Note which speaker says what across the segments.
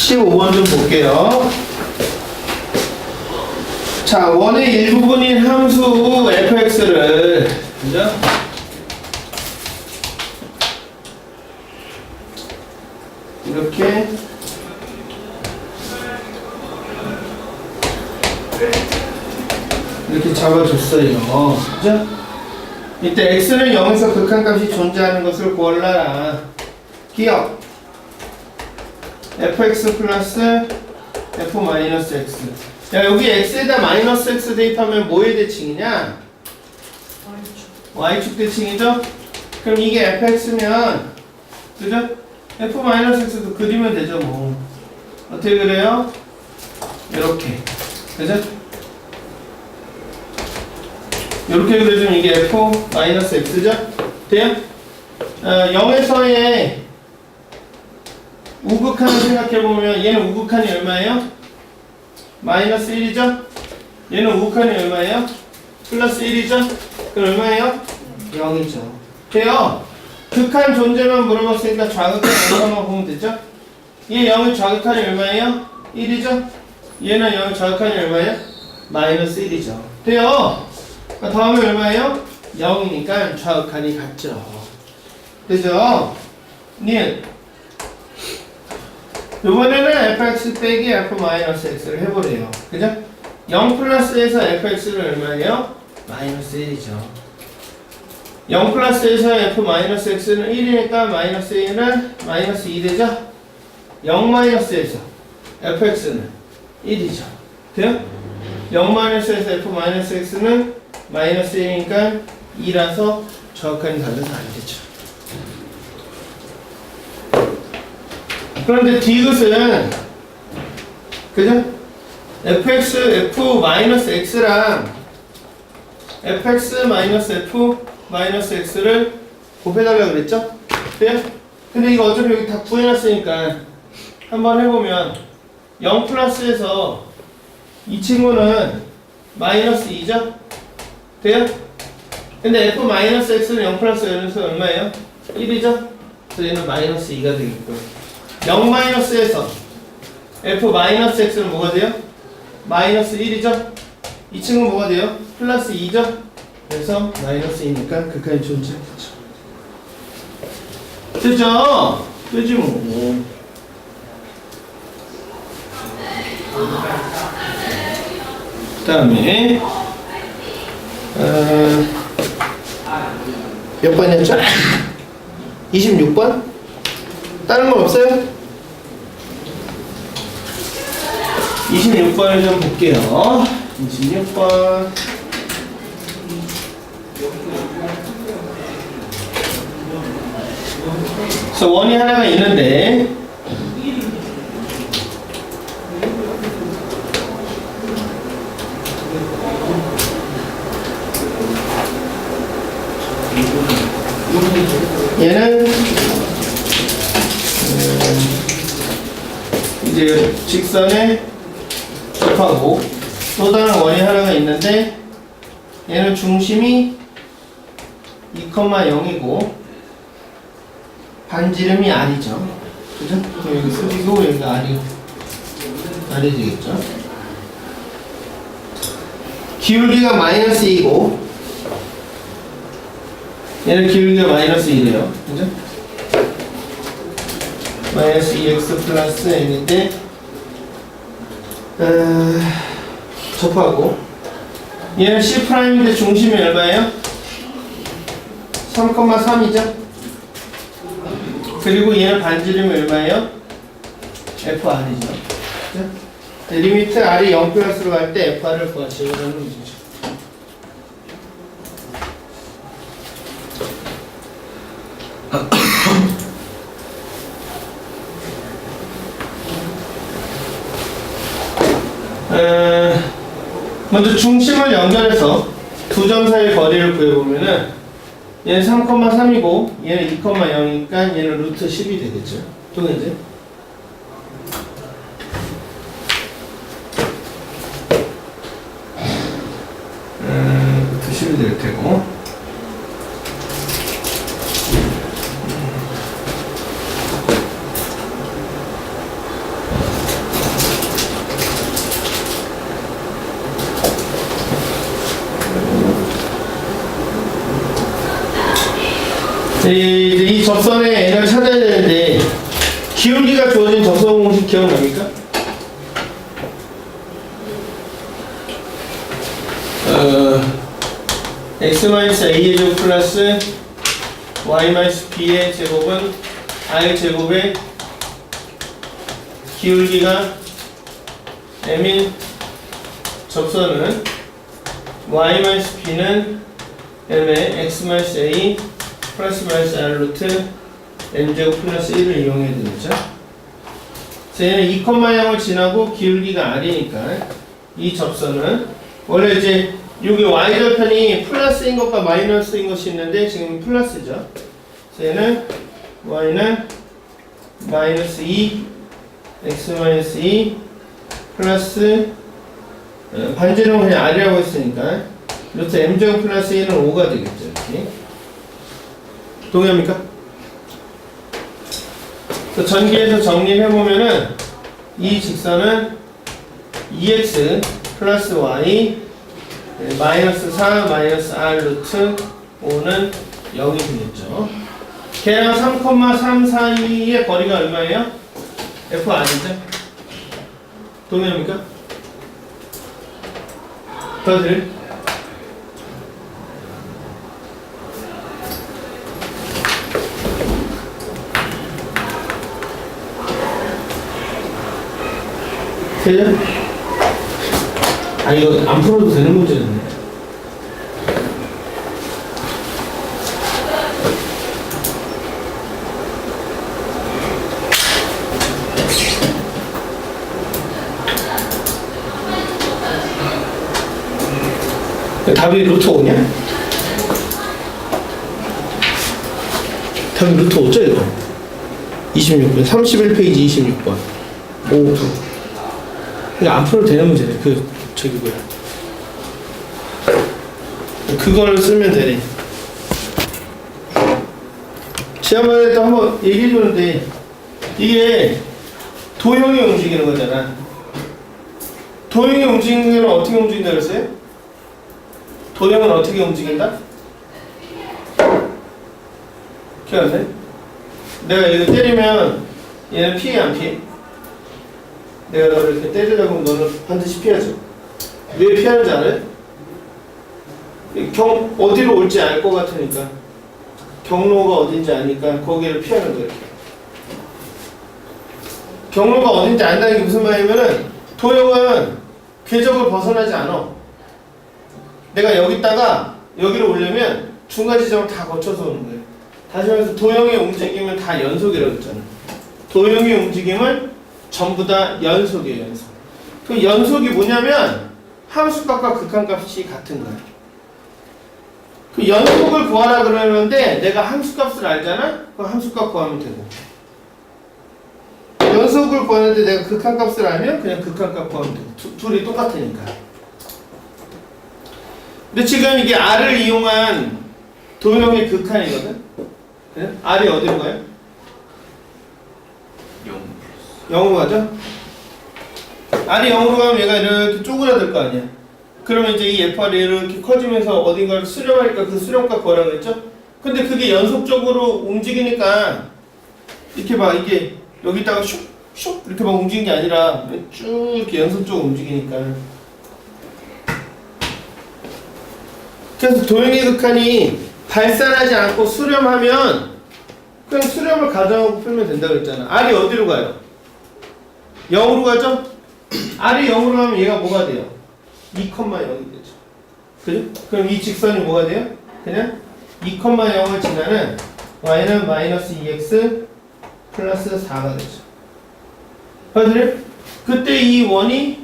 Speaker 1: 15번 좀 볼게요. 자, 원의 일부분인 함수 fx를 그죠? 이렇게 이렇게 잡아줬어요. 그죠? 이때 x는 0에서 극한값이 존재하는 것을 구하라. 기억. Fx 플러스 f 마이너스 x. 야 여기 x에다 마이너스 x 대입하면 뭐의 대칭이냐? y축 대칭이죠? 그럼 이게 fx면 그죠? f 마이너스 x도 그리면 되죠 뭐. 어떻게 그래요? 이렇게. 그죠? 이렇게 그려주면 이게 f 마이너스 x죠? 돼요? 어, 0에서의 우극한을 생각해보면 얘는 우극한이 얼마예요? 마이너스 1이죠? 얘는 우극한이 얼마예요? 플러스 1이죠? 그럼 얼마예요? 0이죠. 돼요? 극한 존재만 물어봤으니까 좌극한 얼마만 보면 되죠? 얘 0의 좌극한이 얼마예요? 1이죠? 얘는 0의 좌극한이 얼마예요? 마이너스 1이죠. 돼요? 그러니까 다음에 얼마예요? 0이니까 좌극한이 같죠. 되죠? 니 이번에는 fx 빼기 f 마이너스 x를 해보래요. 그죠? 0 플러스에서 fx는 얼마예요? 마이너스 1이죠. 0 플러스에서 f 마이너스 x는 1이니까 마이너스 1은 마이너스 2 되죠? 0 마이너스에서 fx는 1이죠. 돼요? 0 마이너스에서 f 마이너스 x는 마이너스 1이니까 2라서 정확하게 달려서 안 되죠. 그런데 디귿은 그죠? fx, f 마이너스 x랑 fx 마이너스 f 마이너스 x를 곱해달라고 그랬죠? 돼요? 근데 이거 어차피 여기 다 구해놨으니까 한번 해보면 0 플러스에서 이 친구는 마이너스 2죠? 돼요? 근데 f 마이너스 x는 0 플러스 0에서 얼마예요? 1이죠? 그래서 얘는 마이너스 2가 되겠고 0 마이너스에서 f 마이너스 x는 뭐가 돼요? 마이너스 1이죠? 이 친구는 뭐가 돼요? 플러스 2죠? 그래서 마이너스 2니까 극한이 존재하겠죠. 됐죠? 되지 뭐. 그 다음에 어, 몇 번이었죠? 26번? 다른 거 없어요? 26번을 좀 볼게요. 26번. 그래서 원이 하나가 있는데 얘는 이제 직선에 접하고 또 다른 원이 하나가 있는데 얘는 중심이 2,0이고 반지름이 R이죠. 그죠? 그럼 여기 수비고 여기 R이 R이 되겠죠? 기울기가 마이너스 2고 얘는 기울기가 마이너스 2래요. 그죠? 마이너스 2x 플러스 n인데 어, 접하고 얘는 C'인데 중심이 얼마예요? 3,3이죠? 그리고 얘는 반지름이 얼마예요? FR이죠. 그죠? 네, 리미트 R이 0 플러스로 갈 때 FR을 구하시라는 문제죠. 먼저 중심을 연결해서 두 점 사이 거리를 구해보면은 얘는 3,3이고 얘는 2,0이니까 얘는 루트 10이 되겠죠. 동이지? 음, 루트 10이 될 테고 이, 이 접선의 n을 찾아야 되는데 기울기가 주어진 접선 공식 기억납니까? 어, x-a의 제곱 플러스 y-b의 제곱은 r 제곱의 기울기가 m인 접선은 y-b는 m의 x-a 플러스 마이너스 r 루트 n제곱 플러스 1을 이용해야 되겠죠? 그래서 얘는 2, 0을 지나고 기울기가 r이니까 이 접선은 원래 이제 여기 y절편이 플러스인 것과 마이너스인 것이 있는데 지금 플러스죠. 그래서 얘는 y는 마이너스 2 x 마이너스 2 플러스 어, 반지름 그냥 r이라고 했으니까 루트 m제곱 플러스 1은 5가 되겠죠. 이렇게. 동의합니까? 그 전기에서 정리해보면은 이 직선은 2x 플러스 y 네, 마이너스 4 마이너스 r 루트 5는 0이 되겠죠. 걔랑 3,3 사이의 거리가 얼마예요? f 아니죠? 동의합니까? 더 들? 되죠? 아 이거 안 풀어도 되는 문제였네. 답이 루트 5냐? 답이 루트 5죠 이거 26번 31페이지 26번 5 이거 안 풀어도 되는 문제네. 그 저기 뭐야. 그걸 쓰면 되네. 지난번에 또 한번 얘기해 줬는데 이게 도형이 움직이는 거잖아. 도형이 움직이는 건 어떻게 움직인다 그랬어요? 도형은 어떻게 움직인다? 기억 안 나? 내가 이거 때리면 얘는 피해 안 피해? 내가 너를 이렇게 때리려고 하면 너는 반드시 피하죠. 왜 피하는지 알아요? 경, 어디로 올지 알 것 같으니까. 경로가 어딘지 아니까 거기를 피하는 거예요. 경로가 어딘지 안다는 게 무슨 말이냐면은 도형은 궤적을 벗어나지 않아. 내가 여기다가 여기로 오려면 중간 지점을 다 거쳐서 오는 거예요. 다시 말해서 도형의 움직임은 다 연속이라고 했잖아. 도형의 움직임은 전부 다 연속이에요, 연속. 그 연속이 뭐냐면 함수값과 극한값이 같은 거야. 그 연속을 구하라 그러는데 내가 함수값을 알잖아? 그 함수값 구하면 되고. 연속을 구하는데 내가 극한값을 알면 그냥 극한값 구하면 되고. 두, 둘이 똑같으니까. 근데 지금 이게 R을 이용한 도형의 극한이거든? 네? R이 어디로 가요? 0 으로 가죠? R이 0으로 가면 얘가 이렇게 쪼그라들 거 아니야. 그러면 이제 이 FR이 이렇게 커지면서 어딘가를 수렴하니까 그 수렴값 구하라고 했죠? 근데 그게 연속적으로 움직이니까 이렇게 막 이게 여기다가 슉 슉 이렇게 막 움직이는 게 아니라 쭉 이렇게 연속적으로 움직이니까 그래서 도형의 극한이 발산하지 않고 수렴하면 그냥 수렴을 가정하고 풀면 된다고 했잖아 R이 어디로 가요? 0으로 가죠? R이 0으로 가면 얘가 뭐가 돼요? 2,0이 되죠. 그죠? 그럼 이 직선이 뭐가 돼요? 그냥 2,0을 지나는 y는 마이너스 2x 플러스 4가 되죠. 맞아요? 그때 이 원이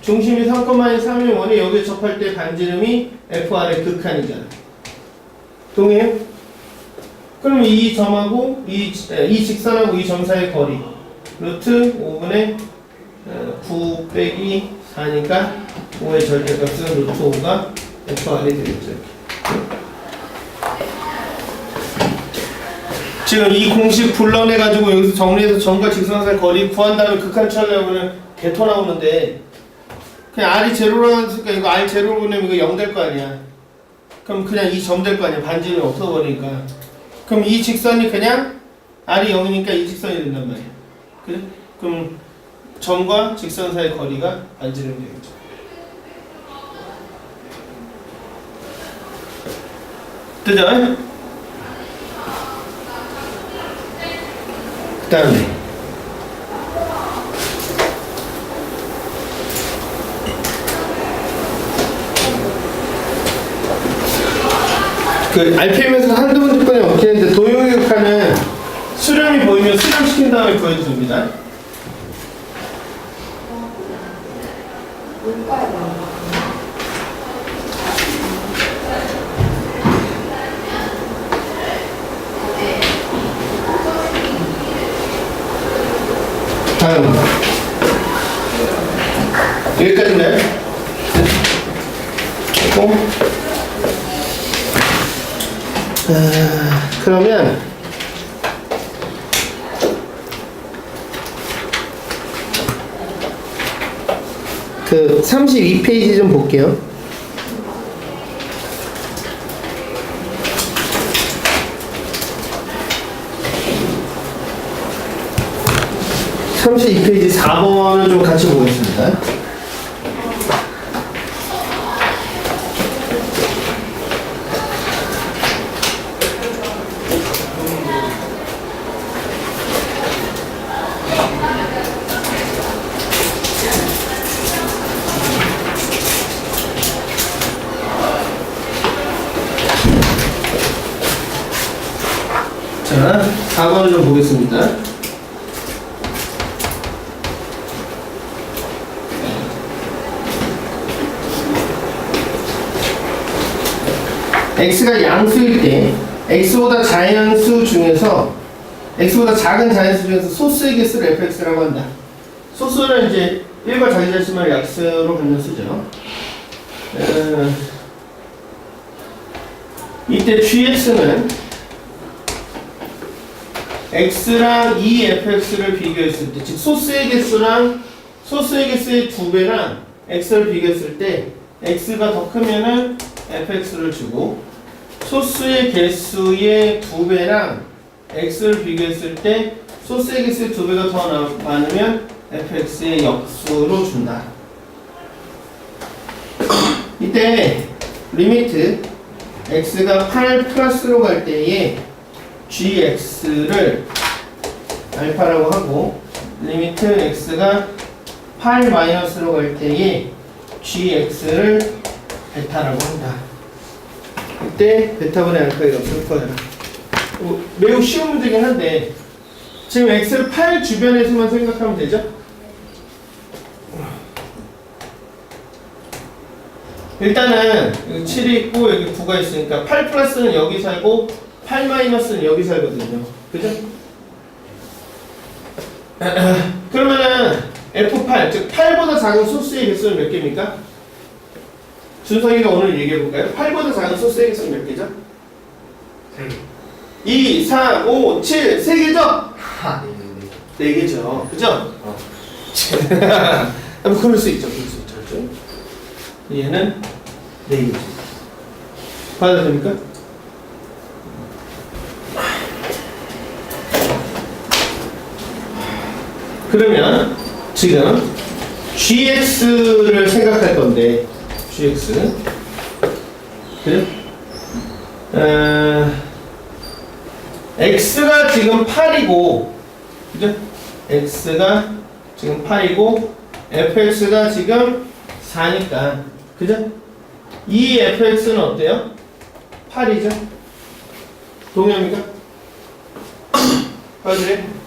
Speaker 1: 중심이 3,3의 원이 여기 접할 때 반지름이 FR의 극한이잖아. 동의해요? 그럼 이 점하고 이, 에, 이 직선하고 이 점 사이의 거리 루트 5분의 9 빼기 4니까 5의 절대값은 루트 5가 FR이 되겠죠. 지금 이 공식 불러내가지고 여기서 정리해서 점과 직선 사이 거리 구한 다음에 극한 찾으려면 개토 나오는데 그냥 R이 제로라고 했으니까 이거 R 제로로 보내면 이거 0 될 거 아니야. 그럼 그냥 이 점 될 거 아니야. 반지름이 없어버리니까. 그럼 이 직선이 그냥 r이 0이니까 이 직선이 된단 말이야. 그래? 그럼 점과 직선 사이 거리가 반지름 되겠죠. 되죠? 그 다음에 그 RPM에서 한두 번 뒷번에 어떻게 했는데 도용교육하는 수렴이 보이면 수렴 시킨 다음에 보여줍니다. 다음 여기까지인가요? 고 아, 그러면 그 32페이지 좀 볼게요. 삼십이 페이지 4번을 좀 같이 보겠습니다. 자, 4번을 좀 보겠습니다. x가 양수일 때 x보다 자연수 중에서 x보다 작은 자연수 중에서 소수의 개수를 fx라고 한다. 소수는 이제 1과 자기 자신을 약수로 갖는 수죠. 어, 이때 gx는 x랑 2fx를 비교했을 때, 즉 소수의 개수랑 소수의 개수의 두 배랑 x를 비교했을 때 x가 더 크면은 fx를 주고 소수의 개수의 두 배랑 x를 비교했을 때 소수의 개수의 두 배가 더 나- 많으면 fx의 역수로 준다. 이때 리미트 x가 8 플러스로 갈 때에 gx를 알파라고 하고 리미트 x가 8 마이너스로 갈 때에 gx를 베타라고 한다. 이때 베타분의 알파가 없을 거예요. 어, 매우 쉬운 문제긴 한데 지금 x를 8 주변에서만 생각하면 되죠? 일단은 여기 7이 있고 여기 9가 있으니까 8 플러스는 여기 살고 8 마이너스는 여기 살거든요. 그죠? 그러면은 F8, 즉 8보다 작은 소수의 개수는 몇 개입니까? 준석이가 오늘 얘기해볼까요? 8보다 작은 소수의 개수는 몇 개죠? 2, 3, 5, 7, 3개죠?
Speaker 2: 하, 네, 네,
Speaker 1: 4개죠. 그죠?
Speaker 2: 어.
Speaker 1: 뭐 그럴 수 있죠. 그럴 수 있죠. 그죠? 얘는 4개죠. 봐도 됩니까? 그러면 지금 gx를 생각할 건데 gx 그래? 어, x가 지금 8이고 그죠? x가 지금 8이고 fx가 지금 4니까 그죠? 이 fx는 어때요? 8이죠? 동의합니까? 맞으래?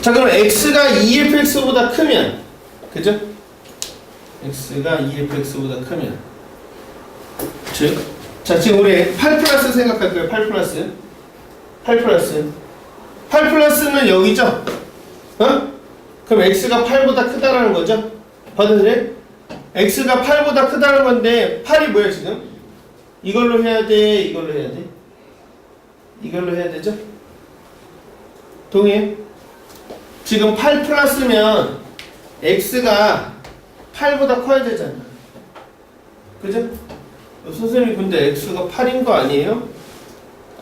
Speaker 1: 자 그럼 x가 2fx보다 크면 그죠? x가 2fx보다 크면 즉, 자 지금 우리 8 플러스 생각할까요? 8 플러스 8 플러스 8 플러스는 여기죠? 어? 그럼 x가 8보다 크다라는 거죠? 받아들여? x가 8보다 크다는 건데 8이 뭐야 지금? 이걸로 해야 돼? 이걸로 해야 돼? 이걸로 해야 되죠? 동의해? 지금 8 플러스면 x가 8보다 커야 되잖아. 그죠? 선생님 근데 x가 8인 거 아니에요?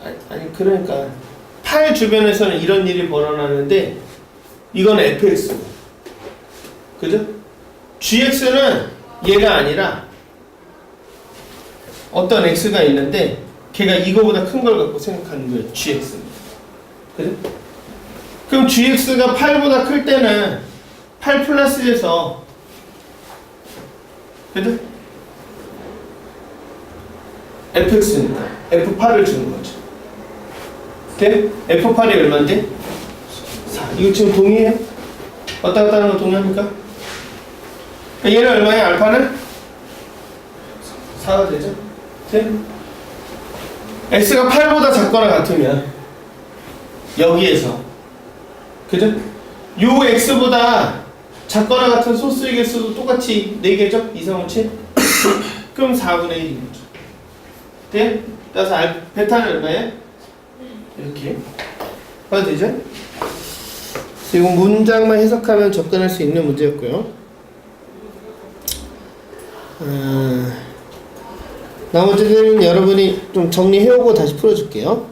Speaker 1: 아니, 아니 그러니까 8 주변에서는 이런 일이 벌어나는데 이건 fx 그죠? gx는 얘가 아니라 어떤 x가 있는데 걔가 이거보다 큰 걸 갖고 생각하는 거예요 gx는 그죠? 그럼 gx가 8보다 클 때는 8 플러스에서 그죠? fx니까 f8을 주는 거죠. 돼? f8이 얼마인데? 4. 이거 지금 동의해요? 왔다 갔다 하는 거 동의합니까? 그러니까 얘는 얼마야? 알파는? 4가 되죠? 돼? x가 8보다 작거나 같으면 여기에서 그죠? 요 x보다 작거나 같은 소수의 개수도 똑같이 4개죠? 2, 3, 5, 7? 그럼 4분의 1인 거죠. 돼? 따라서 알, 베타는 얼마야? 이렇게. 봐도 되죠? 지금 문장만 해석하면 접근할 수 있는 문제였고요. 아, 나머지는 여러분이 좀 정리해오고 다시 풀어줄게요.